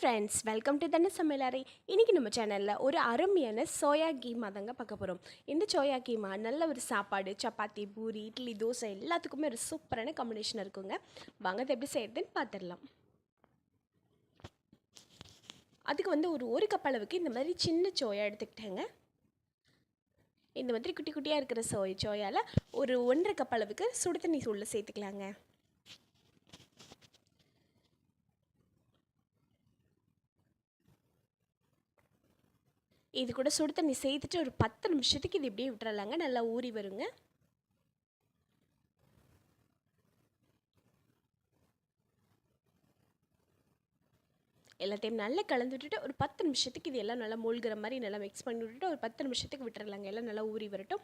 Friends welcome to தன சமையலறை இன்றைக்கி நம்ம சேனலில் ஒரு அருமையான சோயா கீமா தாங்க பார்க்க போகிறோம் இந்த சோயா கீமா நல்ல ஒரு சாப்பாடு சப்பாத்தி பூரி இட்லி தோசை எல்லாத்துக்குமே ஒரு சூப்பரான காம்பினேஷன் இருக்குங்க. வாங்க அது எப்படி செய்யறதுன்னு பார்த்துடலாம் அதுக்கு வந்து ஒரு ஒரு கப் அளவுக்கு இந்த மாதிரி சின்ன சோயா எடுத்துக்கிட்டேங்க. இந்த மாதிரி குட்டி குட்டியாக இருக்கிற சோய் சோயாவில் ஒரு ஒன்றரை கப் அளவுக்கு சுடு தண்ணி உள்ள சேர்த்துக்கலாங்க. இது கூட சுடு தண்ணி சேர்த்துட்டு ஒரு பத்து நிமிஷத்துக்கு இது இப்படியே விட்டுறலாங்க. நல்லா ஊறி வருங்க. எல்லாத்தையும் நல்லா கலந்து விட்டுட்டு ஒரு பத்து நிமிஷத்துக்கு இது எல்லாம் நல்லா மூழ்கிற மாதிரி நல்லா மிக்ஸ் பண்ணி விட்டுட்டு ஒரு பத்து நிமிஷத்துக்கு விட்டுறலாங்க. எல்லாம் நல்லா ஊறி வரட்டும்.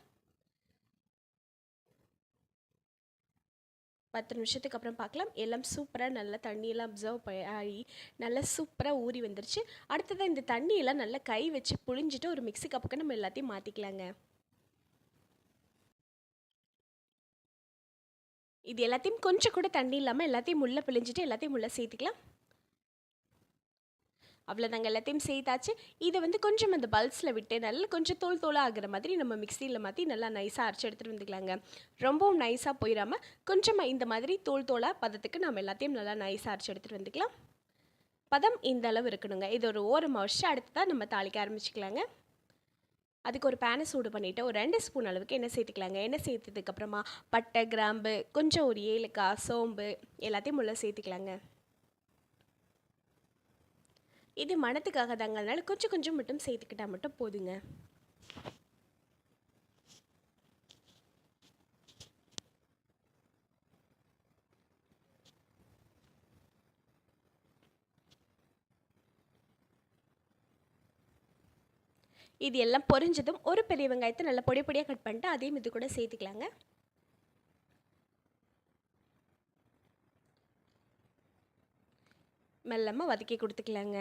பத்து நிமிஷத்துக்கு அப்புறம் பார்க்கலாம். எல்லாம் சூப்பராக நல்லா தண்ணியெல்லாம் அப்சர்வ் ஆகி நல்லா சூப்பராக ஊறி வந்துருச்சு. அடுத்ததாக இந்த தண்ணியெல்லாம் நல்லா கை வச்சு புழிஞ்சிட்டு ஒரு மிக்ஸி கப்புக்கு நம்ம எல்லாத்தையும் மாற்றிக்கலாங்க இது எல்லாத்தையும் கொஞ்சம் கூட தண்ணி இல்லாமல் எல்லாத்தையும் முள்ள பிழிஞ்சிட்டு எல்லாத்தையும் முள்ள சேர்த்துக்கலாம். அவ்வளோதாங்க எல்லாத்தையும் சேர்த்தாச்சு இதை வந்து கொஞ்சம் அந்த பல்ஸில் விட்டு நல்லா கொஞ்சம் தோல் தோலாக ஆகிற மாதிரி நம்ம மிக்சியில் மாற்றி நல்லா நைஸாக அரைச்சி எடுத்துகிட்டு வந்துக்கலாங்க. ரொம்பவும் நைஸாக போயிடாமல் கொஞ்சமாக இந்த மாதிரி தோல் தோலாக பதத்துக்கு நம்ம எல்லாத்தையும் நல்லா நைஸாக அரைச்சி எடுத்துகிட்டு வந்துக்கலாம். பதம் இந்த அளவு இருக்கணுங்க. இது ஒரு ஓரமாக வச்சு அடுத்ததாக நம்ம தாளிக்க ஆரம்பிச்சிக்கலாங்க. அதுக்கு ஒரு பேனை சூடு பண்ணிவிட்டு ஒரு ரெண்டு ஸ்பூன் அளவுக்கு எண்ணெய் சேர்த்துக்கலாங்க. எண்ணெய் சேர்த்ததுக்கப்புறமா பட்டை கிராம்பு கொஞ்சம் ஒரு ஏலக்காய் சோம்பு எல்லாத்தையும் உள்ள சேர்த்துக்கலாங்க. இது மனத்துக்காக தாங்க. கொஞ்சம் கொஞ்சம் மட்டும் சேர்த்துக்கிட்டால் மட்டும் போதுங்க. இது எல்லாம் பொரிஞ்சதும் ஒரு பெரிய வெங்காயத்தை நல்லா பொடி பொடியாக கட் பண்ணிட்டு அதையும் இது கூட சேர்த்துக்கலாங்க. மெல்லமாக வதக்கி கொடுத்துக்கலாங்க.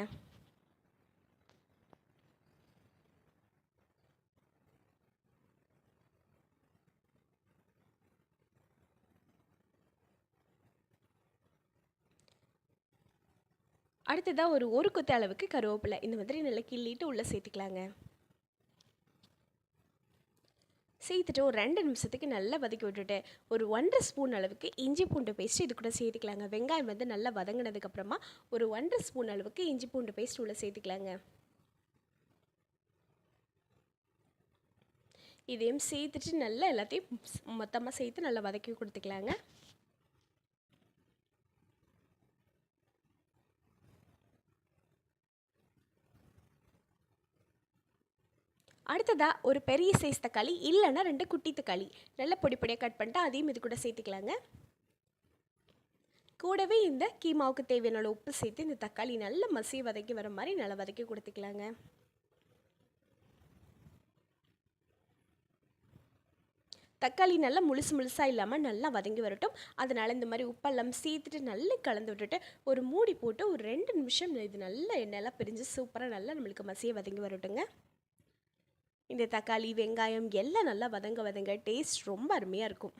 அடுத்ததாக ஒரு ஒரு கொத்த அளவுக்கு கருவேப்பிலை. இந்த மாதிரி நல்லா கிள்ளிட்டு உள்ளே சேர்த்துக்கலாங்க. சேர்த்துட்டு ஒரு ரெண்டு நிமிஷத்துக்கு நல்லா வதக்கி விட்டுட்டு ஒரு ஒன்றரை ஸ்பூன் அளவுக்கு இஞ்சி பூண்டு பேஸ்ட் இது கூட சேர்த்துக்கலாங்க. வெங்காயம் வந்து நல்லா வதங்கினதுக்கப்புறமா ஒரு ஒன்றரை ஸ்பூன் அளவுக்கு இஞ்சி பூண்டு பேஸ்ட் உள்ளே சேர்த்துக்கலாங்க. இதையும் சேர்த்துட்டு நல்லா எல்லாத்தையும் மொத்தமாக சேர்த்து நல்லா வதக்கி கொடுத்துக்கலாங்க. அடுத்ததாக ஒரு பெரிய சைஸ் தக்காளி இல்லைன்னா ரெண்டு குட்டி தக்காளி. நல்லா பொடி பொடியாக கட் பண்ணிட்டு அதையும் இது கூட சேர்த்துக்கலாங்க. கூடவே இந்த கீமாவுக்கு தேவையான உப்பு சேர்த்து இந்த தக்காளி நல்லா மசி வதக்கி வர மாதிரி நல்லா வதக்கி கொடுத்துக்கலாங்க. தக்காளி நல்லா முழுசு முழுசாக இல்லாமல் நல்லா வதங்கி வரட்டும். அதனால் இந்த மாதிரி உப்பெல்லாம் சேர்த்துட்டு நல்லா கலந்து விட்டுட்டு ஒரு மூடி போட்டு ஒரு ரெண்டு நிமிஷம் இது நல்லா எண்ணெயெல்லாம் பிரிஞ்சு சூப்பராக நல்லா நம்மளுக்கு மசிய வதங்கி வரட்டுங்க. இந்த தக்காளி வெங்காயம் எல்லாம் நல்லா வதங்க வதங்க டேஸ்ட் ரொம்ப அருமையாக இருக்கும்.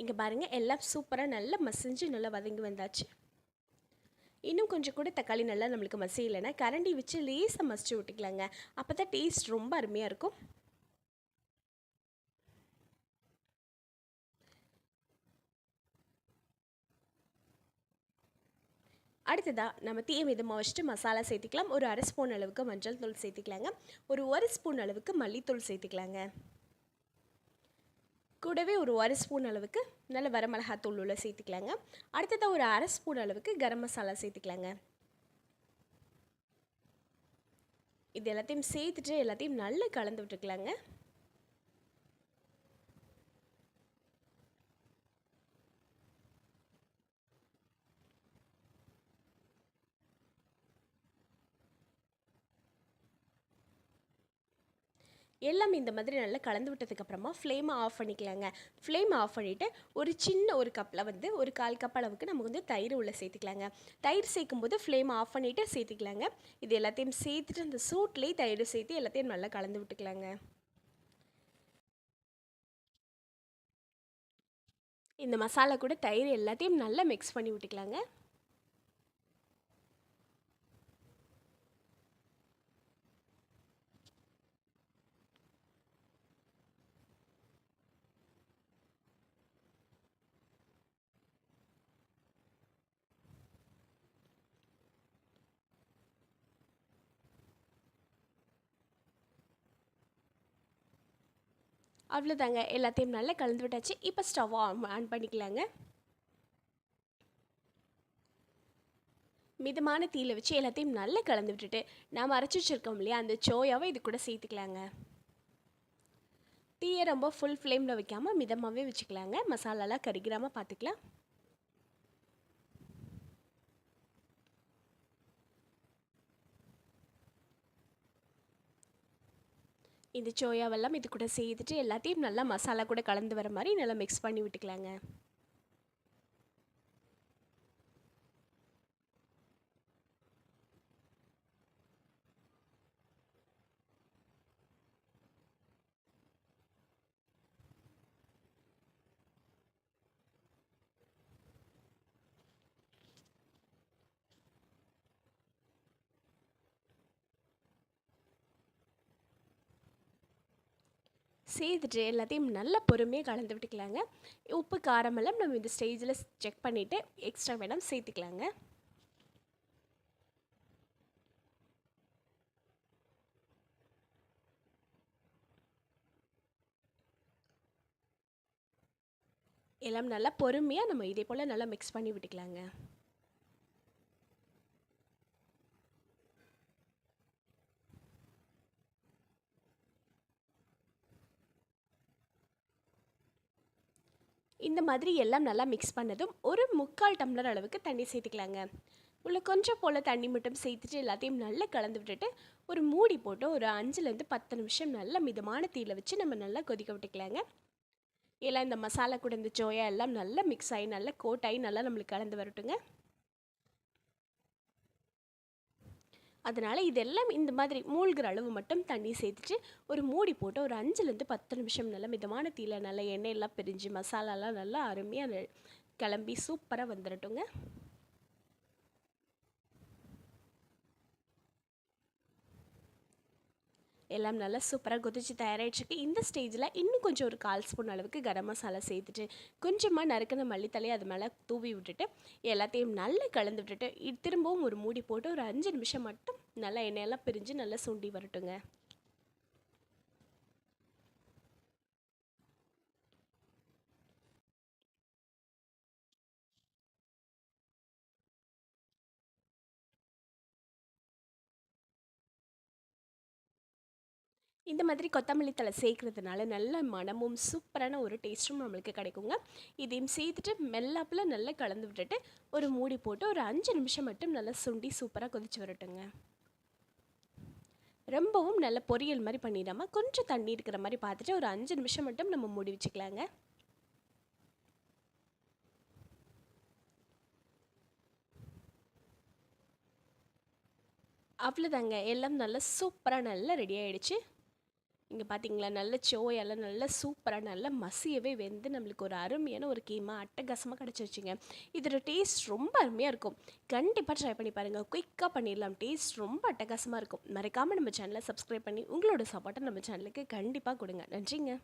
இங்கே பாருங்கள் எல்லாம் சூப்பராக நல்லா மசிஞ்சு நல்லா வதங்கி வந்தாச்சு. இன்னும் கொஞ்சம் கூட தக்காளி நல்லா நம்மளுக்கு மசியலைன்னா கரண்டி வச்சு லேசாக மசிச்சு விட்டுக்கலாங்க அப்போ தான் டேஸ்ட் ரொம்ப அருமையாக இருக்கும். அடுத்ததாக நம்ம தீய மிதமாக வச்சுட்டு மசாலா சேர்த்துக்கலாம். ஒரு அரை ஸ்பூன் அளவுக்கு மஞ்சள் தூள் சேர்த்துக்கலாங்க. ஒரு ஒரு ஸ்பூன் அளவுக்கு மல்லித்தூள் சேர்த்துக்கலாங்க. கூடவே ஒரு ஒரு ஸ்பூன் அளவுக்கு நல்ல வரமிளகாத்தூள் உள்ள சேர்த்துக்கலாங்க. அடுத்ததாக ஒரு அரை ஸ்பூன் அளவுக்கு கரம் மசாலா சேர்த்துக்கலாங்க. இது எல்லாத்தையும் சேர்த்துட்டு எல்லாத்தையும் நல்லா கலந்து விட்டுக்கலாங்க. எல்லாம் இந்த மாதிரி நல்லா கலந்து விட்டதுக்கப்புறமா ஃப்ளேமை ஆஃப் பண்ணிக்கலாங்க. ஃப்ளேம் ஆஃப் பண்ணிவிட்டு ஒரு சின்ன ஒரு கப்பில் வந்து ஒரு கால் கப் அளவுக்கு நமக்கு வந்து தயிர் உள்ளே சேர்த்துக்கலாங்க. தயிர் சேர்க்கும்போது ஃப்ளேம் ஆஃப் பண்ணிவிட்டு சேர்த்துக்கலாங்க. இது எல்லாத்தையும் சேர்த்துட்டு அந்த சூட்லேயே தயிர் சேர்த்து எல்லாத்தையும் நல்லா கலந்து விட்டுக்கலாங்க. இந்த மசாலா கூட தயிர் எல்லாத்தையும் நல்லா மிக்ஸ் பண்ணி விட்டுக்கலாங்க. அவ்வளோதாங்க எல்லாத்தையும் நல்லா கலந்து விட்டாச்சு இப்போ ஸ்டவ் ஆன் பண்ணிக்கலாங்க. மிதமான தீயில் வச்சு எல்லாத்தையும் நல்லா கலந்து விட்டுட்டு நாம் அரைச்சி வச்சுருக்கோம் இல்லையா? அந்த சோயாவை இது கூட சேர்த்துக்கலாங்க. தீயை ரொம்ப ஃபுல் ஃப்ளேமில் வைக்காமல் மிதமாகவே வச்சுக்கலாங்க. மசாலாலாம் கறிக்கிறாமல் பார்த்துக்கலாம் இந்த சோயாவெல்லாம் இது கூட சேர்த்துட்டு எல்லாத்தையும் நல்லா மசாலா கூட கலந்து வர மாதிரி நல்லா மிக்ஸ் பண்ணி விட்டுக்கலாங்க. சேர்த்துட்டு எல்லாத்தையும் நல்லா பொறுமையாக கலந்து விட்டுக்கலாங்க. உப்பு காரமெல்லாம் நம்ம இந்த ஸ்டேஜில் செக் பண்ணிவிட்டு எக்ஸ்ட்ரா வேணாம் சேர்த்துக்கலாங்க. எல்லாம் நல்லா பொறுமையாக நம்ம இதே போல் நல்லா மிக்ஸ் பண்ணி விட்டுக்கலாங்க. இந்த மாதிரி எல்லாம் நல்லா மிக்ஸ் பண்ணதும் ஒரு முக்கால் டம்ளர் அளவுக்கு தண்ணி சேர்த்துக்கலாங்க. உள்ள கொஞ்சம் போல் தண்ணி மட்டும் சேர்த்துட்டு எல்லாத்தையும் நல்லா கலந்து விட்டுட்டு ஒரு மூடி போட்டு ஒரு அஞ்சுலேருந்து பத்து நிமிஷம் நல்லா மிதமான தீயில் வச்சு நம்ம நல்லா கொதிக்க விட்டுக்கலாங்க. எல்லாம் இந்த மசாலா கூட இந்த சோயா எல்லாம் நல்லா மிக்ஸ் ஆகி நல்லா கோட்டாகி நல்லா நம்மளுக்கு கலந்து வரட்டுங்க. அதனால் இதெல்லாம் இந்த மாதிரி மூழ்கிற அளவு மட்டும் தண்ணி சேர்த்துட்டு ஒரு மூடி போட்டு ஒரு அஞ்சுலேருந்து பத்து நிமிஷம் நல்லா மிதமான தீயில் நல்லா எண்ணெயெல்லாம் பிரிஞ்சு மசாலாலாம் நல்லா அருமையாக கிளம்பி சூப்பராக வந்துடட்டுங்க எல்லாம் நல்லா சூப்பராக கொதிச்சு தயாராகிடுச்சுக்கு இந்த ஸ்டேஜில் இன்னும் கொஞ்சம் ஒரு கால் ஸ்பூன் அளவுக்கு கரம் மசாலா சேர்த்துட்டு கொஞ்சமாக நறுக்கின மல்லித்தலையை அது மேலே தூவி விட்டுட்டு எல்லாத்தையும் நல்லா கலந்து விட்டுட்டு திரும்பவும் ஒரு மூடி போட்டு ஒரு அஞ்சு நிமிஷம் மட்டும் நல்லா எண்ணெயெல்லாம் பிரிஞ்சு நல்லா சுண்டி வரட்டுங்க. இந்த மாதிரி கொத்தமல்லி தலை சேர்க்குறதுனால நல்ல மனமும் சூப்பரான ஒரு டேஸ்ட்டும் நம்மளுக்கு கிடைக்குங்க. இதையும் சேர்த்துட்டு மெல்லாப்பில் நல்லா கலந்து விட்டுட்டு ஒரு மூடி போட்டு ஒரு அஞ்சு நிமிஷம் மட்டும் நல்லா சுண்டி சூப்பராக கொதிச்சு வரட்டுங்க. ரொம்பவும் நல்ல பொரியல் மாதிரி பண்ணிடாமல் கொஞ்சம் தண்ணி இருக்கிற மாதிரி பார்த்துட்டு ஒரு அஞ்சு நிமிஷம் மட்டும் நம்ம மூடி வச்சுக்கலாங்க. அவ்வளோதாங்க எல்லாம் நல்லா சூப்பராக நல்லா ரெடி ஆகிடுச்சு இங்கே பார்த்தீங்களா நல்ல சோயெல்லாம் நல்லா சூப்பராக நல்லா மசியவே வெந்து நம்மளுக்கு ஒரு அருமையான ஒரு கீமா அட்டகாசமாக கிடச்சிருச்சுங்க. இதோட டேஸ்ட் ரொம்ப அருமையாக இருக்கும். கண்டிப்பாக ட்ரை பண்ணி பாருங்கள் குயிக்காக பண்ணிடலாம். டேஸ்ட் ரொம்ப அட்டகாசமாக இருக்கும். மறக்காமல் நம்ம சேனலை சப்ஸ்கிரைப் பண்ணி உங்களோட சப்போர்ட்டை நம்ம சேனலுக்கு கண்டிப்பாக கொடுங்க. நன்றிங்க.